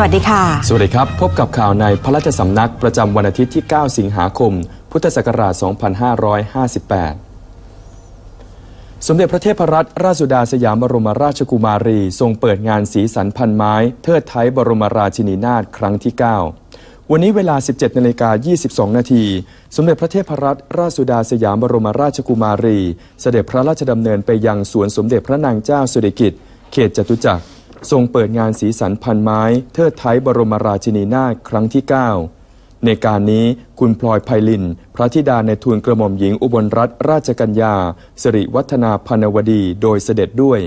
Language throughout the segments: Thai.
สวัสดีค่ะ สวัสดีครับ พบกับข่าวในพระราชสำนักประจำวันอาทิตย์ที่ 9 สิงหาคม พุทธศักราช 2558 สมเด็จพระเทพรัตนราชสุดาสยามบรมราชกุมารี ทรงเปิดงานสีสันพันไม้ เทิดไทยบรมราชินีนาถครั้งที่ 9 วันนี้เวลา 17นาฬิกา22 นาที สมเด็จพระเทพรัตนราชสุดาสยามบรมราชกุมารี เสด็จพระราชดำเนินไปยังสวนสมเด็จพระนางเจ้าสุริกิติ์เขตจตุจักร ทรงเปิดงานสีสันพันไม้ เทิดไทยบรมราชินีนาถครั้งที่ 9 ในการนี้คุณพลอยไพลิน พระธิดาในทูลกระหม่อมหญิงอุบลรัตนราชกัญญาสิริวัฒนาพันวดีโดยเสด็จด้วย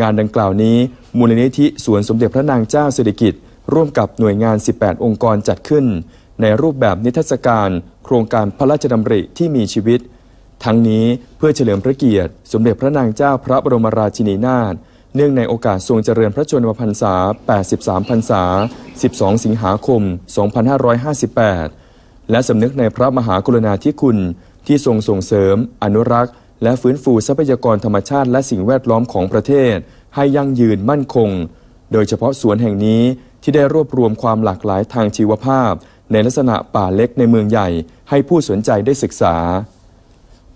งานดังกล่าวนี้ มูลนิธิสวนสมเด็จพระนางเจ้าสิริกิติ์ร่วมกับหน่วยงาน 18 องค์กรจัดขึ้น ในรูปแบบนิทรรศการ โครงการพระราชดำริที่มีชีวิต ทั้งนี้เพื่อเฉลิมพระเกียรติ สมเด็จพระนางเจ้าพระบรมราชินีนาถ เนื่องในโอกาสทรงเจริญพระชนมพรรษา 83 พรรษา 12 สิงหาคม 2558 และสำนึกในพระมหากรุณาธิคุณ ที่ทรงส่งเสริม อนุรักษ์ และฟื้นฟูทรัพยากรธรรมชาติและสิ่งแวดล้อมของประเทศ ให้ยั่งยืนมั่นคง โดยเฉพาะสวนแห่งนี้ที่ได้รวบรวมความหลากหลายทางชีวภาพ ในลักษณะป่าเล็กในเมืองใหญ่ ให้ผู้สนใจได้ศึกษา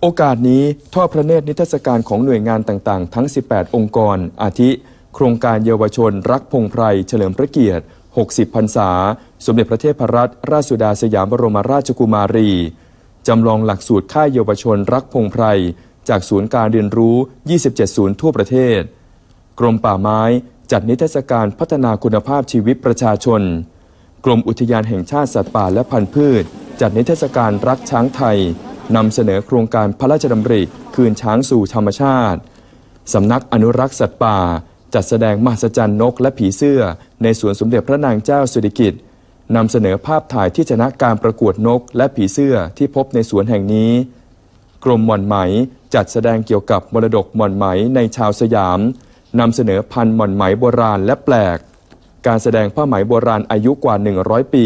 โอกาสนี้ทอดพระเนตรนิทรรศการของหน่วยงานต่างๆ ทั้ง 18 องค์กร อาทิ โครงการเยาวชน รักพงไพร เฉลิมพระเกียรติ 60 พรรษา สมเด็จพระเทพรัตนราชสุดาสยามบรมราชกุมารี จำลองหลักสูตรค่ายเยาวชน รักพงไพร จากศูนย์การเรียนรู้ 27 ศูนย์ทั่วประเทศ กรมป่าไม้จัดนิทรรศการพัฒนาคุณภาพชีวิตประชาชน กรมอุทยานแห่งชาติสัตว์ป่าและพันธุ์พืช จัดนิทรรศการรักช้างไทย นำเสนอโครงการพระราชดำริคืนช้างสู่ธรรมชาติสำนักอนุรักษ์สัตว์ป่า จัดแสดงมหัศจรรย์นกและผีเสื้อ ในสวนสมเด็จพระนางเจ้าสุริกิติ์นำเสนอภาพถ่ายที่ชนะการประกวดนกและผีเสื้อที่พบในสวนแห่งนี้ กรมหม่อนไหมจัดแสดงเกี่ยวกับมรดกหม่อนไหมในชาวสยามนำเสนอพันหม่อนไหมโบราณและแปลก การแสดงผ้าไหมโบราณอายุกว่า 100 ปี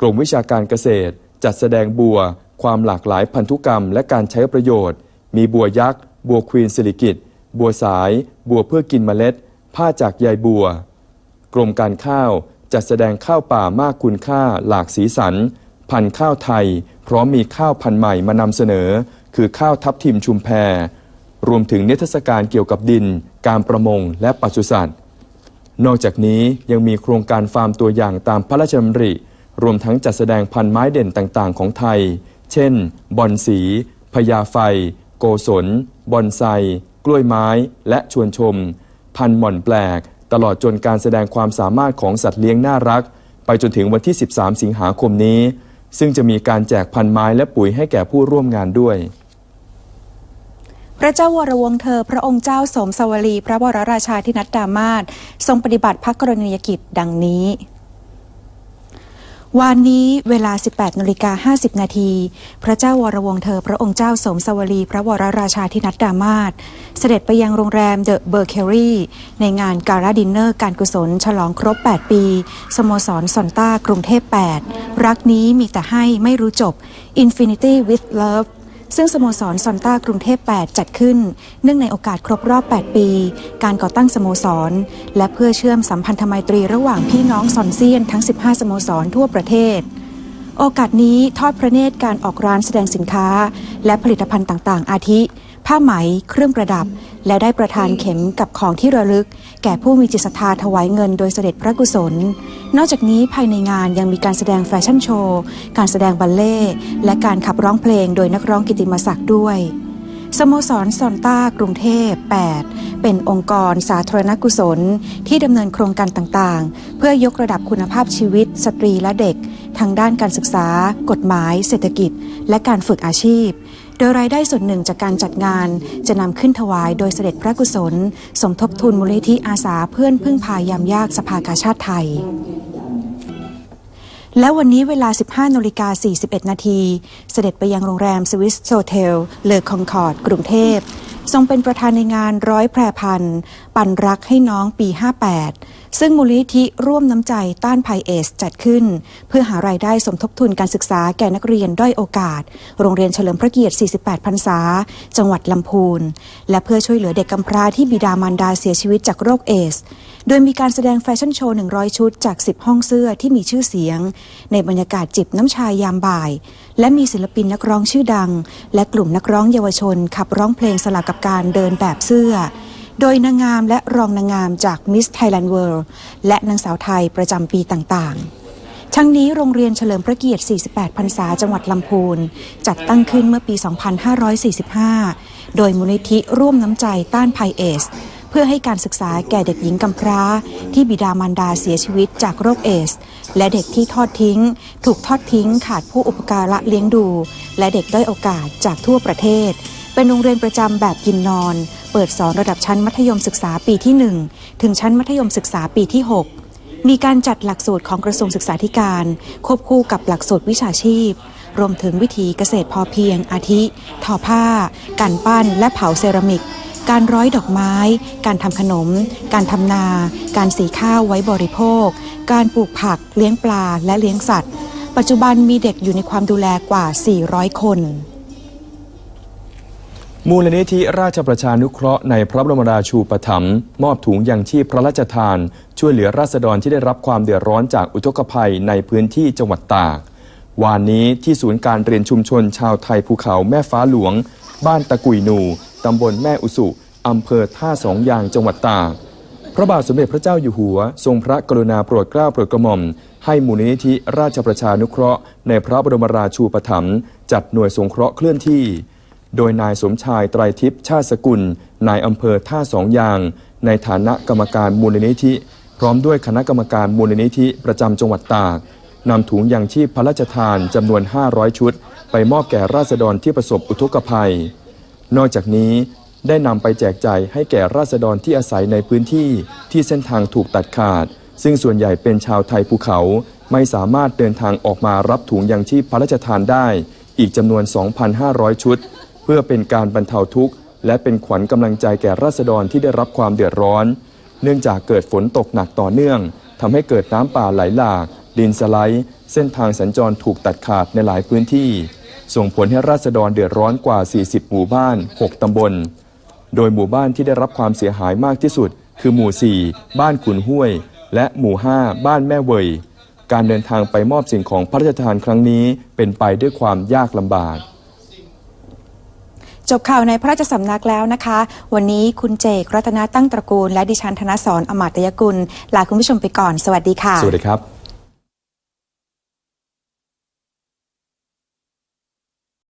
กรมวิชาการเกษตร จัดแสดงบัว ความหลากหลายพันธุกรรมและการใช้ประโยชน์ มีบัวยักษ์ บัวควีนสิริกิตบัวสาย บัวเพื่อกินเมล็ด ผ้าจากใยบัว กรมการข้าวจัดแสดงข้าวป่ามากคุณค่าหลากสีสัน พันธุ์ข้าวไทย พร้อมมีข้าวพันธุ์ใหม่มานำเสนอ คือข้าวทับทิมชุมแพร รวมถึงนิทรรศการเกี่ยวกับดิน การประมงและปศุสัตว์ นอกจากนี้ยังมีโครงการฟาร์มตัวอย่างตามพระราชดำริ รวมทั้งจัดแสดงพันธุ์ไม้เด่นต่างๆ ของไทย เช่น บอนสี พญาไฟ โกศล บอนไซ กล้วยไม้ และชวนชม พันหม่อนแปลก ตลอดจนการแสดงความสามารถของสัตว์เลี้ยงน่ารัก ไปจนถึงวันที่ 13 สิงหาคมนี้ ซึ่งจะมีการแจกพันธุ์ไม้และปุ๋ยให้แก่ผู้ร่วมงานด้วยพระเจ้าวรวงเธอ พระองค์เจ้าสมสวลี พระวรราชาธินัดดามาศทรงปฏิบัติพระกรณียกิจดังนี้ วานนี้เวลา 18นาฬิกา50 นาที พระเจ้าวรวงเธอพระองค์เจ้าสมสวรี พระวรราชาธินัดดามาศเสด็จไปยังโรงแรมเดอะเบอร์เคอรี่ในงานการาดินเนอร์การกุศล ฉลองครบ 8 ปี สโมสรซอนต้ากรุงเทพ 8 รักนี้มีแต่ให้ไม่รู้จบ Infinity with Love ซึ่งสโมสรซอนต้ากรุงเทพ 8 จัดขึ้น เนื่องในโอกาสครบรอบ 8 ปี การก่อตั้งสโมสร และเพื่อเชื่อมสัมพันธไมตรีระหว่างพี่น้องซอนเซียนทั้ง 15 สโมสรทั่วประเทศ โอกาสนี้ทอดพระเนตรการออกร้านแสดงสินค้า และผลิตภัณฑ์ต่างๆ อาทิ ผ้าไหม เครื่องประดับ และได้ประทานเข็มกับของที่ระลึก แก่ผู้มีจิตศรัทธาถวายเงินโดยเสด็จพระกุศล นอกจากนี้ภายในงานยังมีการแสดงแฟชั่นโชว์ การแสดงบัลเล่และการขับร้องเพลงโดยนักร้องกิตติมศักดิ์ด้วยสโมสรซอนต้ากรุงเทพ 8 เป็นองค์กรสาธารณกุศล ที่ดำเนินโครงการต่างๆ เพื่อยกระดับคุณภาพชีวิต สตรีและเด็ก ทางด้านการศึกษา กฎหมาย เศรษฐกิจ และการฝึกอาชีพ โดยรายได้ส่วนหนึ่งจากการจัดงาน จะนำขึ้นถวายโดยเสด็จพระกุศล สมทบทุนมูลนิธิอาสาเพื่อนพึ่งพายามยากสภากาชาติไทยและวันนี้เวลา 15นาฬิกา41 นาที เสด็จไปยังโรงแรมสวิสโซเทล เลอคองคอร์ด กรุงเทพ ทรงเป็นประธานในงานร้อยแพรพัน ปันรักให้น้องปี 58 ซึ่งมูลนิธิร่วมน้ำใจต้านภัยเอส จัดขึ้น เพื่อหารายได้สมทบทุนการศึกษาแก่นักเรียนด้อยโอกาส โรงเรียนเฉลิมพระเกียรติ 48 พรรษา จังหวัดลำพูน และเพื่อช่วยเหลือเด็กกำพร้าที่บิดามารดาเสียชีวิตจากโรคเอส โดยมีการแสดงแฟชั่นโชว์ 100 ชุดจาก 10 ห้องเสื้อที่มีชื่อเสียง ในบรรยากาศจิบน้ำชายยามบ่าย และมีศิลปินนักร้องชื่อดัง และกลุ่มนักร้องเยาวชน ขับร้องเพลงสลับกับการเดินแบบเสื้อ โดยนางงามและรองนางงามจาก Miss Thailand World และนางสาวไทยประจำปีต่างๆ ทั้งนี้โรงเรียนเฉลิมพระเกียรติ 48 พรรษาจังหวัดลำพูน จัดตั้งขึ้นเมื่อปี 2545 โดยมูลนิธิร่วมน้ำใจต้านภัยเอส เพื่อให้การศึกษาแก่เด็กหญิงกำพร้า ที่บิดามารดาเสียชีวิตจากโรคเอส และเด็กที่ทอดทิ้ง ถูกทอดทิ้งขาดผู้อุปการะเลี้ยงดู และเด็กด้อยโอกาสจากทั่วประเทศ เป็นโรงเรียนประจำแบบกินนอน เปิดสอนระดับชั้นมัธยมศึกษาปีที่ 1 ถึงชั้นมัธยมศึกษาปีที่ 6 มีการจัดหลักสูตรของกระทรวงศึกษาธิการ ควบคู่กับหลักสูตรวิชาชีพ รวมถึงวิธีเกษตรพอเพียง อาทิ ทอผ้า การปั้น และเผาเซรามิก การร้อยดอกไม้ การทำขนม การทำนา การสีข้าวไว้บริโภค การปลูกผัก เลี้ยงปลา และเลี้ยงสัตว์ ปัจจุบันมีเด็กอยู่ในความดูแลกว่า 400 คน มูลนิธิราชประชานุเคราะห์ในพระบรมราชูปถัมภ์มอบถุงยังชีพพระราชทาน ช่วยเหลือราษฎรที่ได้รับความเดือดร้อนจากอุทกภัยในพื้นที่จังหวัดตาก วานนี้ที่ศูนย์การเรียนชุมชนชาวไทยภูเขาแม่ฟ้าหลวง บ้านตะกุยหนู ตำบลแม่อุสุอำเภอท่าสองยางจังหวัดตาก พระบาทสมเด็จพระเจ้าอยู่หัว ทรงพระกรุณาโปรดเกล้าโปรดกระหม่อมให้มูลนิธิราชประชานุเคราะห์ ในพระบรมราชูปถัมภ์จัดหน่วยสงเคราะห์เคลื่อนที่ โดยนายสมชายไตรทิพย์ชาติสกุล นายอำเภอท่าสองยาง ในฐานะกรรมการมูลนิธิ พร้อมด้วยคณะกรรมการมูลนิธิประจำจังหวัดตากนำถุงยางชีพพระราชทานจำนวน 500 ชุด ไปมอบแก่ราษฎรที่ประสบอุทกภัย นอกจากนี้ได้นำไปแจกจ่ายให้แก่ราษฎรที่อาศัยในพื้นที่ที่เส้นทางถูกตัดขาด ซึ่งส่วนใหญ่เป็นชาวไทยภูเขา ไม่สามารถเดินทางออกมารับถุงยางชีพพระราชทานได้ อีกจำนวน 2,500 ชุด พื่อเป็นการบรรเทาทุกข์ และเป็นขวัญกำลังใจแก่ราษฎรที่ได้รับความเดือดร้อน เนื่องจากเกิดฝนตกหนักต่อเนื่องทำให้เกิดน้ำป่าไหลหลาก ดินสไลด์ เส้นทางสัญจรถูกตัดขาดในหลายพื้นที่ ส่งผลให้ราษฎรเดือดร้อนกว่า 40 หมู่บ้าน 6 ตำบล โดยหมู่บ้านที่ได้รับความเสียหายมากที่สุด คือหมู่ 4 บ้านขุนห้วย และหมู่ 5 บ้านแม่เวยการเดินทางไปมอบสิ่งของพระราชทานครั้งนี้เป็นไปด้วยความยากลำบาก จบข่าวในพระราชสำนักแล้วนะคะ วันนี้คุณเจกรัตนาตั้งตระกูล และดิฉันธนสรอมาตยกุล ลาคุณผู้ชมไปก่อน สวัสดีค่ะ สวัสดีครับ